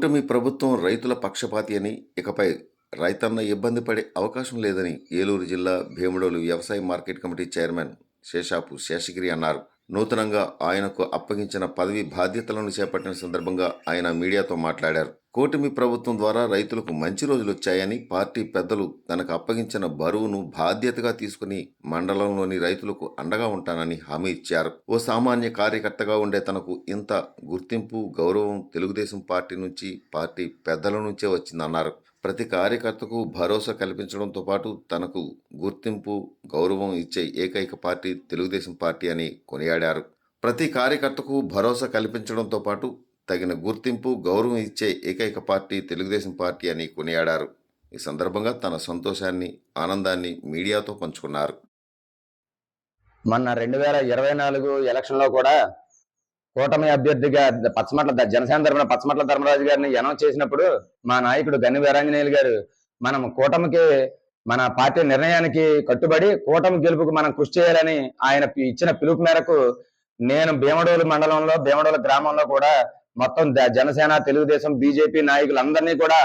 కూటమి ప్రభుత్వం రైతుల పక్షపాతి అని ఇకపై రైతన్న ఇబ్బంది పడే అవకాశం లేదని ఏలూరు జిల్లా భీముడోలు వ్యవసాయ market committee chairman Seshapu Seshagiri అన్నారు. నూతనంగా ఆయనకు అప్పగించిన పదవి బాధ్యతలను చేపట్టిన సందర్భంగా ఆయన మీడియాతో మాట్లాడారు. కూటమి ప్రభుత్వం ద్వారా రైతులకు మంచి రోజులు వచ్చాయని పార్టీ పెద్దలు తనకు అప్పగించిన బరువును బాధ్యతగా తీసుకుని మండలంలోని రైతులకు అండగా ఉంటానని హామీ ఇచ్చారు. ఓ సామాన్య కార్యకర్తగా ఉండే తనకు ఇంత గుర్తింపు గౌరవం తెలుగుదేశం పార్టీ నుంచి పార్టీ పెద్దల నుంచే వచ్చిందన్నారు. ప్రతి కార్యకర్తకు భరోసా కల్పించడంతో పాటు తనకు గుర్తింపు గౌరవం ఇచ్చే ఏకైక పార్టీ తెలుగుదేశం పార్టీ అని కొనియాడారు. ప్రతి కార్యకర్తకు భరోసా కల్పించడంతో పాటు తగిన గుర్తింపు గౌరవం ఇచ్చే ఏకైక పార్టీ తెలుగుదేశం పార్టీ అని కొనియాడారు. ఈ సందర్భంగా తన సంతోషాన్ని ఆనందాన్ని మీడియాతో పంచుకున్నారు. మొన్న రెండు వేల ఇరవై నాలుగు ఎలక్షన్లో కూడా కూటమి అభ్యర్థిగా పచ్చమట్ల జనసేన తరఫున పచ్చమట్ల ధర్మరాజు గారిని అనౌన్స్ చేసినప్పుడు మా నాయకుడు గన్ని వీరాంజనేయులు గారు మనం కూటమికి మన పార్టీ నిర్ణయానికి కట్టుబడి కూటమి గెలుపుకు మనం కృషి చేయాలని ఆయన ఇచ్చిన పిలుపు మేరకు నేను భీమడోలు మండలంలో భీమడోలు గ్రామంలో కూడా మొత్తం జనసేన తెలుగుదేశం బీజేపీ నాయకులందరినీ కూడా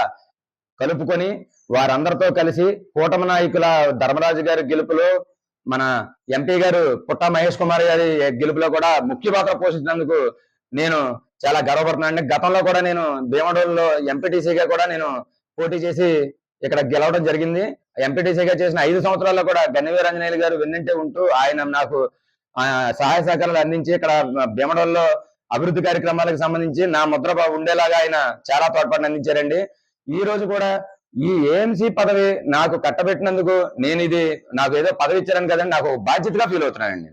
కలుపుకొని వారందరితో కలిసి కూటమి నాయకుల ధర్మరాజు గారి గెలుపులో మన ఎంపీ గారు పుట్ట మహేష్ కుమార్ గారి గెలుపులో కూడా ముఖ్య పాత్ర పోషించినందుకు నేను చాలా గర్వపడుతున్నాను. గతంలో కూడా నేను భీమడోలులో ఎంపీటీసీగా కూడా నేను పోటీ చేసి ఇక్కడ గెలవడం జరిగింది. ఎంపీటీసీగా చేసిన ఐదు సంవత్సరాల్లో కూడా గన్నవీరాంజనేయులు గారు వెన్నంటే ఉంటూ ఆయన నాకు సహాయ సహకారాలు అందించి ఇక్కడ భీమడోల్లో అభివృద్ధి కార్యక్రమాలకు సంబంధించి నా ముద్ర ఉండేలాగా ఆయన చాలా తోడ్పాటును అందించారండి. ఈ రోజు కూడా ఈ ఏఎంసీ పదవి నాకు కట్టబెట్టినందుకు నేను ఇది నాకు ఏదో పదవి ఇచ్చారని కదండి నాకు బాధ్యతగా ఫీల్ అవుతున్నానండి.